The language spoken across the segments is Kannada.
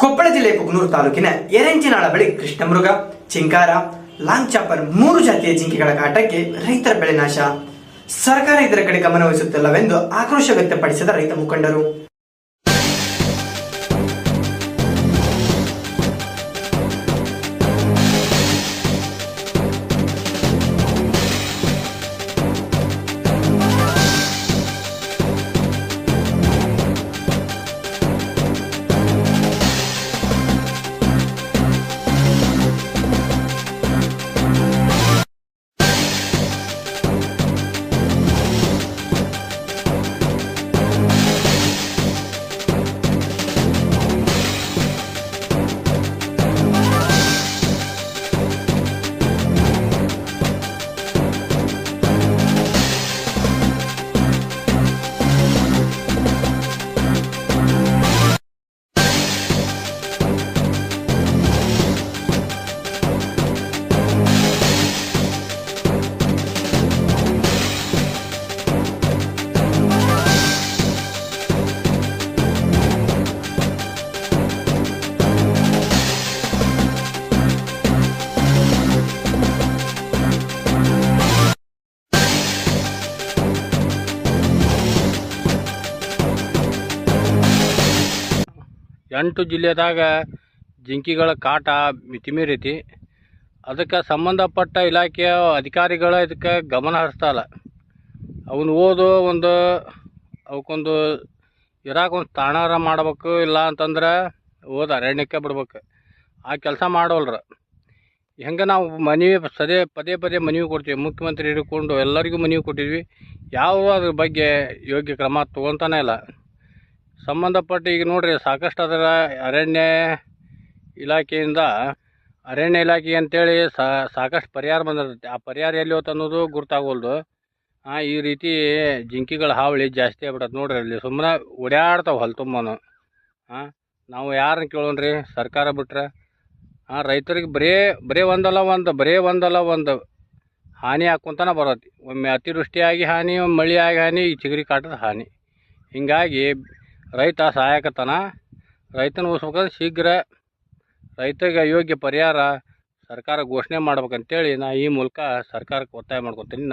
ಕೊಪ್ಪಳ ಜಿಲ್ಲೆ ಕುಗ್ನೂರು ತಾಲೂಕಿನ ಎರೆಂಚಿನಾಳ ಬಳಿ ಕೃಷ್ಣಮೃಗ, ಚಿಂಕಾರ ಲಾಂಗ್ ಚಾಪರ್ ಮೂರು ಜಾತಿಯ ಜಿಂಕೆಗಳ ಕಾಟಕ್ಕೆ ರೈತರ ಬೆಳೆ ನಾಶ. ಸರ್ಕಾರ ಇದರ ಕಡೆ ಗಮನ ವಹಿಸುತ್ತಿಲ್ಲವೆಂದು ಆಕ್ರೋಶ ವ್ಯಕ್ತಪಡಿಸಿದ ರೈತ ಮುಖಂಡರು. ಎಂಟು ಜಿಲ್ಲೆದಾಗ ಜಿಂಕೆಗಳ ಕಾಟ ಮಿತಿಮೀರೈತಿ ಅದಕ್ಕೆ ಸಂಬಂಧಪಟ್ಟ ಇಲಾಖೆಯ ಅಧಿಕಾರಿಗಳು ಇದಕ್ಕೆ ಗಮನ ಹರಿಸ್ತಾಯಿಲ್ಲ ಅವನು ಓದು ಒಂದು, ಅವಕ್ಕೊಂದು ಇರಾಕ ಒಂದು ತಾಣಾರ ಮಾಡ್ಬೇಕು ಇಲ್ಲ ಅಂತಂದ್ರೆ ಓದ್ ಅರಣ್ಯಕ್ಕೆ ಬಿಡ್ಬೇಕು. ಆ ಕೆಲಸ ಮಾಡೋಲ್ರ. ಹೆಂಗೆ ನಾವು ಮನವಿ ಸದೇ ಪದೇ ಪದೇ ಮನವಿ ಕೊಡ್ತೀವಿ. ಮುಖ್ಯಮಂತ್ರಿ ಹಿಡ್ಕೊಂಡು ಎಲ್ಲರಿಗೂ ಮನವಿ ಕೊಟ್ಟಿದ್ವಿ. ಯಾವ ಅದ್ರ ಬಗ್ಗೆ ಯೋಗ್ಯ ಕ್ರಮ ತೊಗೊತಾನೇ ಇಲ್ಲ. ಸಂಬಂಧಪಟ್ಟ ಈಗ ನೋಡ್ರಿ, ಸಾಕಷ್ಟು ಅದರ ಅರಣ್ಯ ಇಲಾಖೆಯಿಂದ, ಅರಣ್ಯ ಇಲಾಖೆ ಅಂತೇಳಿ ಸಾಕಷ್ಟು ಪರಿಹಾರ ಬಂದಿರ್ತೈತಿ. ಆ ಪರಿಹಾರ ಎಲ್ಲಿ ಹೋತ ಅನ್ನೋದು ಗುರ್ತಾಗೋಲ್ದು. ಈ ರೀತಿ ಜಿಂಕಿಗಳ ಹಾವಳಿ ಜಾಸ್ತಿ ಆಗ್ಬಿಡತ್ತೆ ನೋಡ್ರಿ ಅಲ್ಲಿ. ಸುಮ್ಮನೆ ಓಡಾಡ್ತಾವೆ ಹೊಲ ತುಂಬನು. ಹಾಂ ನಾವು ಯಾರನ್ನ ಕೇಳೋಣ್ರಿ? ಸರ್ಕಾರ ಬಿಟ್ರೆ. ಹಾಂ ರೈತರಿಗೆ ಬರೇ ಬರೇ ಒಂದಲ್ಲ ಒಂದು, ಬರೇ ಒಂದಲ್ಲ ಒಂದು ಹಾನಿ ಹಾಕ್ಕೊಂತಾನೆ ಬರತ್ತೆ ಒಮ್ಮೆ ಅತಿವೃಷ್ಟಿಯಾಗಿ ಹಾನಿ, ಒಮ್ಮೆ ಮಳೆಯಾಗಿ ಹಾನಿ, ಈ ಚಿಗರಿ ಕಾಟದ ಹಾನಿ. ಹೀಗಾಗಿ ರೈತ ಸಹಾಯಕತನ, ರೈತನ ಉಳಿಸ್ಬೇಕಂದ್ರೆ ಶೀಘ್ರ ರೈತಗೆ ಯೋಗ್ಯ ಪರಿಹಾರ ಸರ್ಕಾರ ಘೋಷಣೆ ಮಾಡ್ಬೇಕಂತೇಳಿ ನಾ ಈ ಮೂಲಕ ಸರ್ಕಾರಕ್ಕೆ ಒತ್ತಾಯ ಮಾಡ್ಕೊತೀನಿ.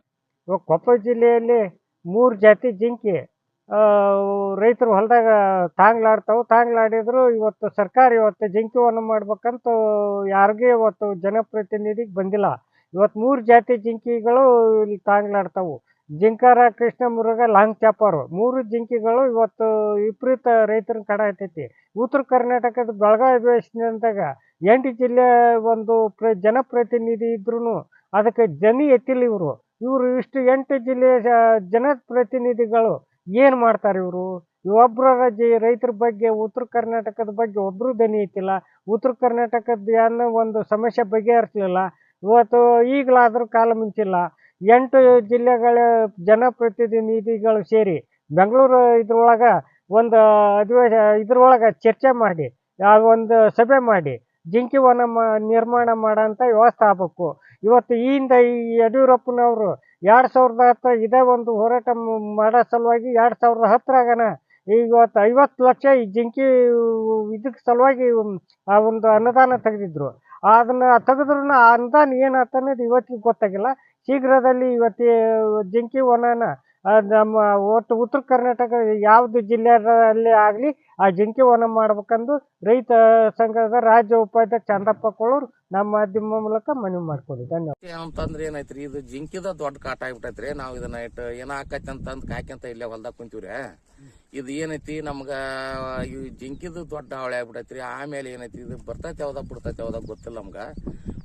ಇವಾಗ ಕೊಪ್ಪಳ ಜಿಲ್ಲೆಯಲ್ಲಿ ಮೂರು ಜಾತಿ ಜಿಂಕಿ ರೈತರು ಹೊಲದಾಗ ತಾಂಗ್ಲಾಡ್ತಾವೆ, ತಾಂಗ್ಲಾಡಿದ್ರು ಇವತ್ತು ಸರ್ಕಾರ ಇವತ್ತು ಜಿಂಕಿವನ್ನು ವನ ಮಾಡ್ಬೇಕಂತ ಯಾರಿಗೂ ಇವತ್ತು ಜನಪ್ರತಿನಿಧಿಗೆ ಬಂದಿಲ್ಲ. ಇವತ್ತು ಮೂರು ಜಾತಿ ಜಿಂಕಿಗಳು ಇಲ್ಲಿ ತಾಂಗ್ಲಾಡ್ತಾವು. ಜಿಂಕಾರ, ಕೃಷ್ಣ, ಮುರುಘ, ಲಾಂಗ್ ಚಾಪರು. ಮೂರು ಜಿಂಕಿಗಳು ಇವತ್ತು ವಿಪರೀತ ರೈತರ ಕಡ ಕಡಾಯ್ತೈತಿ ಉತ್ತರ ಕರ್ನಾಟಕದ ಬೆಳಗಾವಿ ಅಧಿವೇಶನದಾಗ ಎಂಟು ಜಿಲ್ಲೆ ಒಂದು ಪ್ರ, ಜನಪ್ರತಿನಿಧಿ ಇದ್ರೂ ಅದಕ್ಕೆ ಜನಿ ಎತ್ತಿಲ್ಲ ಇವರು. ಇವರು ಇಷ್ಟು ಎಂಟು ಜಿಲ್ಲೆಯ ಜನಪ್ರತಿನಿಧಿಗಳು ಏನು ಮಾಡ್ತಾರೆ ಇವರು? ಇವೊಬ್ಬರ ಜಿ, ರೈತರ ಬಗ್ಗೆ, ಉತ್ತರ ಕರ್ನಾಟಕದ ಬಗ್ಗೆ ಒಬ್ಬರು ದನಿ ಐತಿಲ್ಲ ಉತ್ತರ ಕರ್ನಾಟಕದ ಏನೋ ಒಂದು ಸಮಸ್ಯೆ ಬಗೆಹರಿಸಲಿಲ್ಲ. ಇವತ್ತು ಈಗಲಾದರೂ ಕಾಲ ಮಿಂಚಿಲ್ಲ. ಎಂಟು ಜಿಲ್ಲೆಗಳ ಜನಪ್ರತಿನಿಧಿಗಳು ಸೇರಿ ಬೆಂಗಳೂರು ಇದ್ರೊಳಗೆ ಒಂದು ಅಧಿವೇಶ ಇದ್ರೊಳಗೆ ಚರ್ಚೆ ಮಾಡಿ, ಆ ಒಂದು ಸಭೆ ಮಾಡಿ, ಜಿಂಕಿ ವನ ಮಾ, ನಿರ್ಮಾಣ ಮಾಡೋಂಥ ವ್ಯವಸ್ಥೆ ಆಗಬೇಕು ಇವತ್ತು ಈ ಹಿಂದೆ ಈ ಯಡಿಯೂರಪ್ಪನವರು ಎರಡು ಸಾವಿರದ ಹತ್ತು ಇದೇ ಒಂದು ಹೋರಾಟ ಮಾಡೋ ಸಲುವಾಗಿ ಎರಡು ಸಾವಿರದ ಹತ್ತರಾಗನ ಇವತ್ತು ಐವತ್ತು ಲಕ್ಷ ಈ ಜಿಂಕಿ ಇದಕ್ಕೆ ಸಲುವಾಗಿ ಆ ಒಂದು ಅನುದಾನ ತೆಗೆದಿದ್ರು. ಅದನ್ನು ತೆಗೆದ್ರೂ ಆ ಅನುದಾನ ಏನಾಯ್ತು ಅನ್ನೋದು ಇವತ್ತಿಗೆ ಗೊತ್ತಾಗಿಲ್ಲ. ಶೀಘ್ರದಲ್ಲಿ ಇವತ್ತು ಜಿಂಕಿ ವನನ ನಮ್ಮ ಒಟ್ಟು ಉತ್ತರ ಕರ್ನಾಟಕ ಯಾವುದು ಜಿಲ್ಲೆಯಲ್ಲಿ ಆಗಲಿ ಆ ಜಿಂಕಿ ವನ ಮಾಡ್ಬೇಕಂದು ರೈತ ಸಂಘದ ರಾಜ್ಯ ಉಪಾಧ್ಯಕ್ಷ ಚಂದಪ್ಪ ಕೊಳ್ಳೋರು ನಮ್ಮ ಮಾಧ್ಯಮ ಮೂಲಕ ಮನವಿ ಮಾಡ್ಕೊಳ್ಳಿ ಧನ್ಯವಾದ. ಏನಂತಂದ್ರೆ ಏನೈತ್ರಿ, ಇದು ಜಿಂಕಿದ ದೊಡ್ಡ ಕಾಟ ಆಗ್ಬಿಟ್ಟೈತ್ರಿ. ನಾವು ಇದನ್ನ ಇಟ್ಟು ಏನ ಆಕೈತಿ ಅಂತಂದ್ ಕಾಯ್ಕೊಂತ ಇಲ್ಲೇ ಹೊಲ್ದಾಗ ಕುಂತೀವ್ರಿ. ಇದು ಏನೈತಿ, ನಮ್ಗ, ಈ ಜಿಂಕಿದು ದೊಡ್ಡ ಹಾವಳಿ ಆಗ್ಬಿಟ್ಟೈತ್ರಿ. ಆಮೇಲೆ ಏನೈತಿ ಇದು ಬರ್ತೈತೆ ಯಾವ್ದಾಗ ಬಿಡ್ತೈತೆ ಯಾವ್ದಾಗ ಗೊತ್ತಿಲ್ಲ ನಮ್ಗ.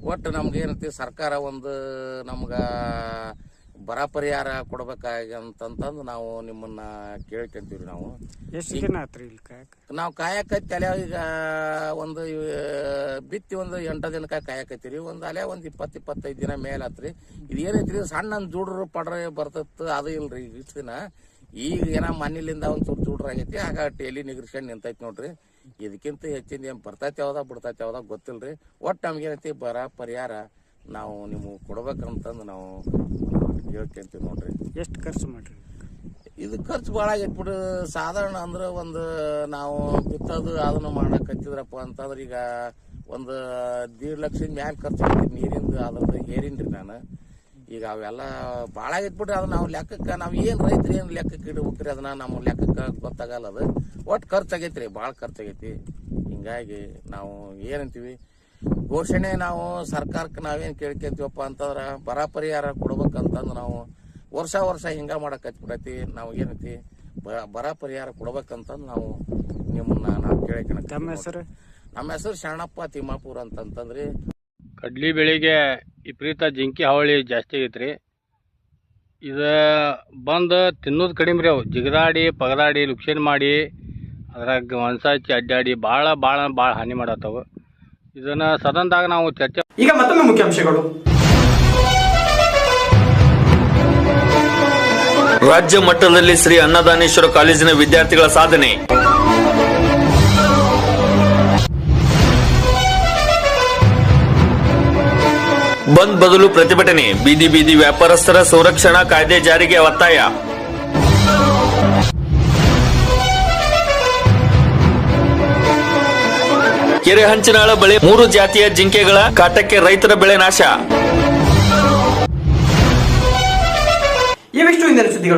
ಒಟ್ಟು ನಮ್ಗೆ ಏನೈತಿ ಸರ್ಕಾರ ಒಂದು ನಮ್ಗೆ ಬರ ಪರಿಹಾರ ಕೊಡ್ಬೇಕಾಗಿ ಅಂತಂತಂದು ನಾವು ನಿಮ್ಮನ್ನ ಕೇಳ್ಕೊಂತೀವ್ರಿ ನಾವು. ಎಷ್ಟು ದಿನ ಆತ್ರಿ ಇಲ್ಲಿ ಕಾಯಕ? ನಾವು ಕಾಯಕ ತಲೆ ಈಗ ಒಂದು ಬಿತ್ತಿ ಒಂದು ಎಂಟು ದಿನಕ್ಕೆ ಕಾಯಕತ್ತೀರಿ ಒಂದು ಅಲೆ ಒಂದು ಇಪ್ಪತ್ತು ಇಪ್ಪತ್ತೈದು ದಿನ ಮೇಲೆ ಆತ್ರಿ. ಇದು ಏನೈತ್ರಿ ಸಣ್ಣ ಜೂಡ್ರು ಪಡ್ರೆ ಬರ್ತತ್ ಅದು ಇಲ್ರಿ ಈಗ ಇಷ್ಟು ದಿನ. ಈಗ ಏನ ಮನೇಲಿಂದ ಒಂದು ಚೂರು ಜೂಡ್ರ ಆಗೈತಿ ಆಗ ಟೆಲಿ ನಿಗರ್ಸ್ಕೊಂಡು ನಿಂತೈತಿ ನೋಡ್ರಿ. ಇದಕ್ಕಿಂತ ಹೆಚ್ಚಿನ ಏನು ಬರ್ತೈತೆ ಯಾವ್ದ ಹೌದ ಗೊತ್ತಿಲ್ಲ ರೀ ಒಟ್ಟು ನಮ್ಗೇನೈತಿ ಬರ ಪರಿಹಾರ ನಾವು ನಿಮಗೆ ಕೊಡ್ಬೇಕಂತಂದು ನಾವು ಹೇಳ್ಕೊಂತೀವಿ ನೋಡ್ರಿ. ಎಷ್ಟು ಖರ್ಚು ಮಾಡ್ರಿ? ಇದು ಖರ್ಚು ಭಾಳ ಆಗೈತೆ ಬಿಡು. ಸಾಧಾರಣ ಅಂದ್ರೆ ಒಂದು ನಾವು ಬಿತ್ತೋದು ಅದನ್ನು ಮಾಡಕತ್ತಿದ್ರಪ್ಪ ಅಂತಂದ್ರೆ ಈಗ ಒಂದು ದೀಡ್ ಲಕ್ಷದ ಮ್ಯಾಲ ಖರ್ಚು ನೀರಿಂದು ಅದ್ರದ್ದು ಹೇರಿನ್ರಿ ನಾನು. ಈಗ ಅವೆಲ್ಲ ಭಾಳ ಆಗೈತೆ ಬಿಡ್ರಿ ಅದು ನಾವು ಲೆಕ್ಕಕ್ಕೆ ನಾವು ಏನು ರೈತರು ಏನು ಲೆಕ್ಕಕ್ಕೆ ಇಡ್ಬೇಕ್ರಿ ಅದನ್ನ ನಮ್ಮ ಲೆಕ್ಕಕ್ಕೆ ಗೊತ್ತಾಗಲ್ಲ ಅದು. ಒಟ್ಟು ಖರ್ಚು ಆಗೈತ್ರಿ ರೀ ಭಾಳ ಖರ್ಚು ಆಗೈತಿ ಹಿಂಗಾಗಿ ನಾವು ಏನಂತೀವಿ ಘೋಷಣೆ ನಾವು ಸರ್ಕಾರಕ್ಕೆ ನಾವೇನು ಕೇಳ್ಕೊಂತೀವಪ್ಪ ಅಂತಂದ್ರೆ ಬರ ಪರಿಹಾರ ಕೊಡ್ಬೇಕಂತಂದು ನಾವು ವರ್ಷ ವರ್ಷ ಹಿಂಗೆ ಮಾಡಕ್ ಹತ್ಬಿಡೈತಿ ನಾವು ಏನೈತಿ ಬ- ಬರ ಪರಿಹಾರ ಕೊಡ್ಬೇಕಂತಂದು ನಾವು ನಿಮ್ಮನ್ನ ನಾವು ಕೇಳ್ಕೊಳಕ್ ನಮ್ಮ ಹೆಸರು? ನಮ್ಮ ಹೆಸರು ಶರಣಪ್ಪ ತಿಮ್ಮಾಪುರ ಅಂತಂತಂದ್ರಿ. ಕಡ್ಲಿ ಬೆಳೆಗೆ ವಿಪರೀತ ಜಿಂಕೆ ಹಾವಳಿ ಜಾಸ್ತಿ ಆಗೈತೆ ರೀ ಇದು ಬಂದು ತಿನ್ನೋದು ಕಡಿಮೆ ರೀ ಅವು. ಜಿಗದಾಡಿ ಪಗದಾಡಿ ಲುಕ್ಷನ್ ಮಾಡಿ ಅದ್ರಾಗ ಒಂದ್ಸಾಚಿ ಹಚ್ಚಿ ಅಡ್ಡಾಡಿ ಭಾಳ ಭಾಳ ಭಾಳ ಹಾನಿ ಮಾಡತ್ತವು. ಇದನ್ನು ಸದನದಾಗ ನಾವು ಚರ್ಚೆ ಈಗ ಮತ್ತೊಮ್ಮೆ ಮುಖ್ಯಾಂಶಗಳು ರಾಜ್ಯ ಮಟ್ಟದಲ್ಲಿ ಶ್ರೀ ಅನ್ನದಾನೇಶ್ವರ ಕಾಲೇಜಿನ ವಿದ್ಯಾರ್ಥಿಗಳ ಸಾಧನೆ. ಬಂದ್ ಬದಲು ಪ್ರತಿಭಟನೆ. ಬೀದಿ ಬೀದಿ ವ್ಯಾಪಾರಸ್ಥರ ಸಂರಕ್ಷಣಾ ಕಾಯ್ದೆ ಜಾರಿಗೆ ಒತ್ತಾಯ. ಕೆರೆ ಹಂಚಿನಾಳ ಬಳಿ ಮೂರು ಜಾತಿಯ ಜಿಂಕೆಗಳ ಕಾಟಕ್ಕೆ ರೈತರ ಬೆಳೆ ನಾಶ. ಇವಿಷ್ಟು ಇಂದಿನ ಸುದ್ದಿಗಳು.